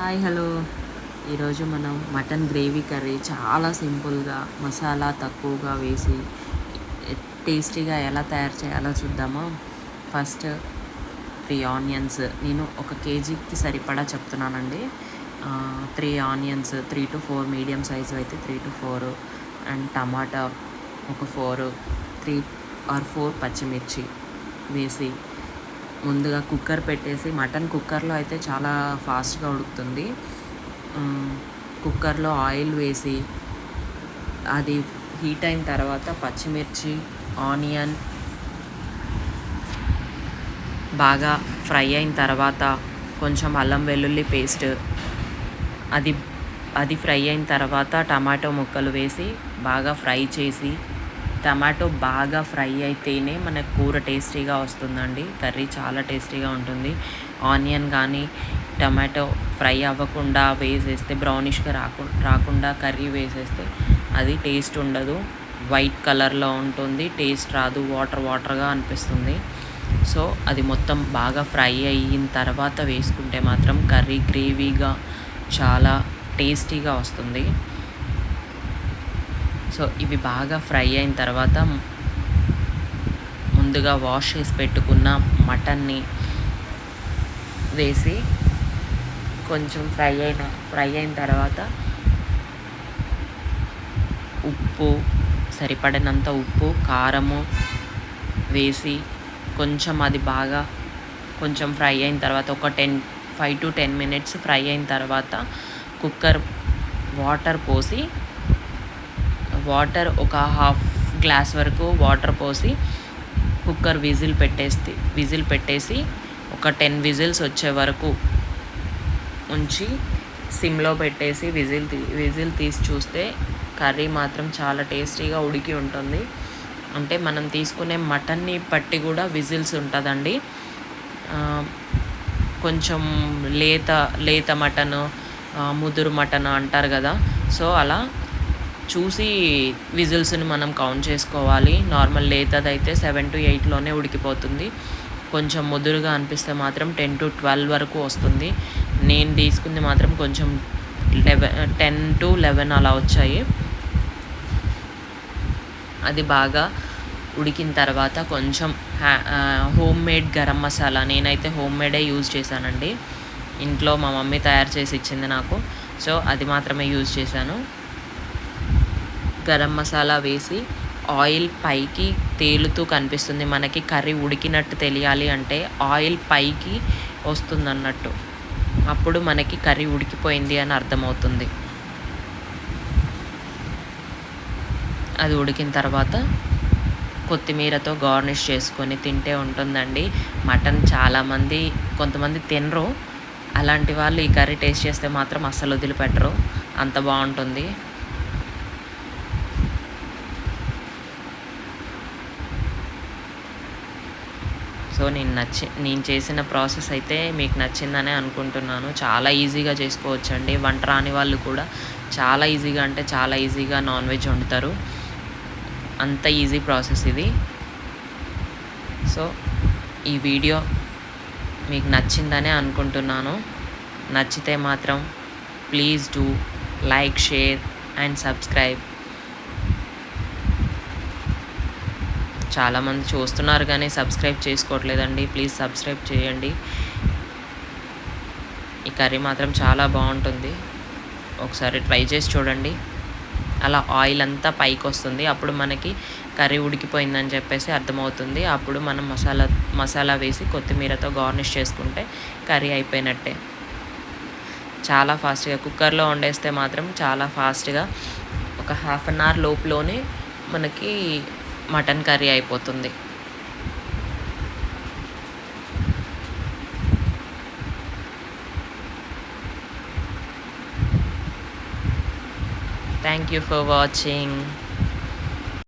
Hi hello. ఈరోజు మనం mutton gravy curry చాలా సింపుల్గా మసాలా తక్కువగా వేసి టేస్టీగా ఎలా తయారు చేయాలో చూద్దామా. ఫస్ట్ త్రీ ఆనియన్స్ నేను ఒక కేజీకి సరిపడా చెప్తున్నానండి. Three onions three to four medium size అయితే త్రీ టు ఫోర్ అండ్ టమాటా ఒక ఫోర్ త్రీ ఆర్ ఫోర్ పచ్చిమిర్చి వేసి ముందుగా కుక్కర్ పెట్టేసి మటన్ కుక్కర్లో అయితే చాలా ఫాస్ట్గా ఉడుకుతుంది. కుక్కర్లో ఆయిల్ వేసి అది హీట్ అయిన తర్వాత పచ్చిమిర్చి ఆనియన్ బాగా ఫ్రై అయిన తర్వాత కొంచెం అల్లం వెల్లుల్లి పేస్ట్ అది అది ఫ్రై అయిన తర్వాత టమాటో ముక్కలు వేసి బాగా ఫ్రై చేసి టమాటో బాగా ఫ్రై అయితేనే మనకు కూర టేస్టీగా వస్తుందండి. కర్రీ చాలా టేస్టీగా ఉంటుంది. ఆనియన్ కానీ టమాటో ఫ్రై అవ్వకుండా వేసేస్తే బ్రౌనిష్గా రాకు రాకుండా కర్రీ వేసేస్తే అది టేస్ట్ ఉండదు. వైట్ కలర్లో ఉంటుంది. టేస్ట్ రాదు. వాటర్ వాటర్గా అనిపిస్తుంది. సో అది మొత్తం బాగా ఫ్రై అయిన తర్వాత వేసుకుంటే మాత్రం కర్రీ గ్రేవీగా చాలా టేస్టీగా వస్తుంది. సో ఇవి బాగా ఫ్రై అయిన తర్వాత ముందుగా వాష్ చేసి పెట్టుకున్న మటన్ని వేసి కొంచెం ఫ్రై అయిన ఫ్రై అయిన తర్వాత ఉప్పు సరిపడినంత ఉప్పు కారము వేసి కొంచెం అది బాగా కొంచెం ఫ్రై అయిన తర్వాత ఒక ten five to ten minutes fry అయిన తర్వాత కుక్కర్ వాటర్ పోసి వాటర్ ఒక హాఫ్ గ్లాస్ వరకు వాటర్ పోసి కుక్కర్ విజిల్ పెట్టేసి విజిల్ పెట్టేసి ఒక టెన్ విజిల్స్ వచ్చే వరకు ఉంచి సిమ్లో పెట్టేసి విజిల్ తీ విజిల్ తీసి చూస్తే కర్రీ మాత్రం చాలా టేస్టీగా ఉడికి ఉంటుంది. అంటే మనం తీసుకునే మటన్ని బట్టి కూడా విజిల్స్ ఉంటుందండి. కొంచెం లేత లేత మటన్ ముదురు మటన్ అంటారు కదా. సో అలా చూసి విజిల్స్ని మనం కౌంట్ చేసుకోవాలి. నార్మల్ లేతదైతే సెవెన్ టు ఎయిట్లోనే ఉడికిపోతుంది. కొంచెం ముదురుగా అనిపిస్తే మాత్రం టెన్ టు ట్వెల్వ్ వరకు వస్తుంది. నేను తీసుకుంది మాత్రం కొంచెం లెవెన్ టెన్ టు లెవెన్ అలా వచ్చాయి. అది బాగా ఉడికిన తర్వాత కొంచెం హోమ్ మేడ్ గరం మసాలా నేనైతే హోమ్ మేడే యూజ్ చేశానండి. ఇంట్లో మా మమ్మీ తయారు చేసి ఇచ్చింది నాకు. సో అది మాత్రమే యూజ్ చేశాను. గరం మసాలా వేసి ఆయిల్ పైకి తేలుతూ కనిపిస్తుంది. మనకి కర్రీ ఉడికినట్టు తెలియాలి అంటే ఆయిల్ పైకి వస్తుంది అన్నట్టు అప్పుడు మనకి కర్రీ ఉడికిపోయింది అని అర్థమవుతుంది. అది ఉడికిన తర్వాత కొత్తిమీరతో గార్నిష్ చేసుకొని తింటే ఉంటుందండి. మటన్ చాలామంది కొంతమంది తినరు. అలాంటి వాళ్ళు ఈ కర్రీ టేస్ట్ చేస్తే మాత్రం అస్సలు వదిలిపెట్టరు. అంత బాగుంటుంది. సో నేను నచ్చి నేను చేసిన ప్రాసెస్ అయితే మీకు నచ్చిందనే అనుకుంటున్నాను. చాలా ఈజీగా చేసుకోవచ్చండి. వంట రాని వాళ్ళు కూడా చాలా ఈజీగా అంటే చాలా ఈజీగా నాన్ వెజ్ వండుతారు. అంత ఈజీ ప్రాసెస్ ఇది. సో ఈ వీడియో మీకు నచ్చిందనే అనుకుంటున్నాను. నచ్చితే మాత్రం please do like share and subscribe. చాలామంది చూస్తున్నారు కానీ సబ్స్క్రైబ్ చేసుకోవట్లేదండి. ప్లీజ్ సబ్స్క్రైబ్ చేయండి. ఈ కర్రీ మాత్రం చాలా బాగుంటుంది. ఒకసారి ట్రై చేసి చూడండి. అలా ఆయిల్ అంతా పైకి వస్తుంది. అప్పుడు మనకి కర్రీ ఉడికిపోయిందని చెప్పేసి అర్థమవుతుంది. అప్పుడు మనం మసాలా మసాలా వేసి కొత్తిమీరతో గార్నిష్ చేసుకుంటే కర్రీ అయిపోయినట్టే. చాలా ఫాస్ట్గా కుక్కర్లో వండేస్తే మాత్రం చాలా ఫాస్ట్గా ఒక హాఫ్ అన్ అవర్ లోపులోనే మనకి మటన్ కర్రీ అయిపోతుంది. Thank you for watching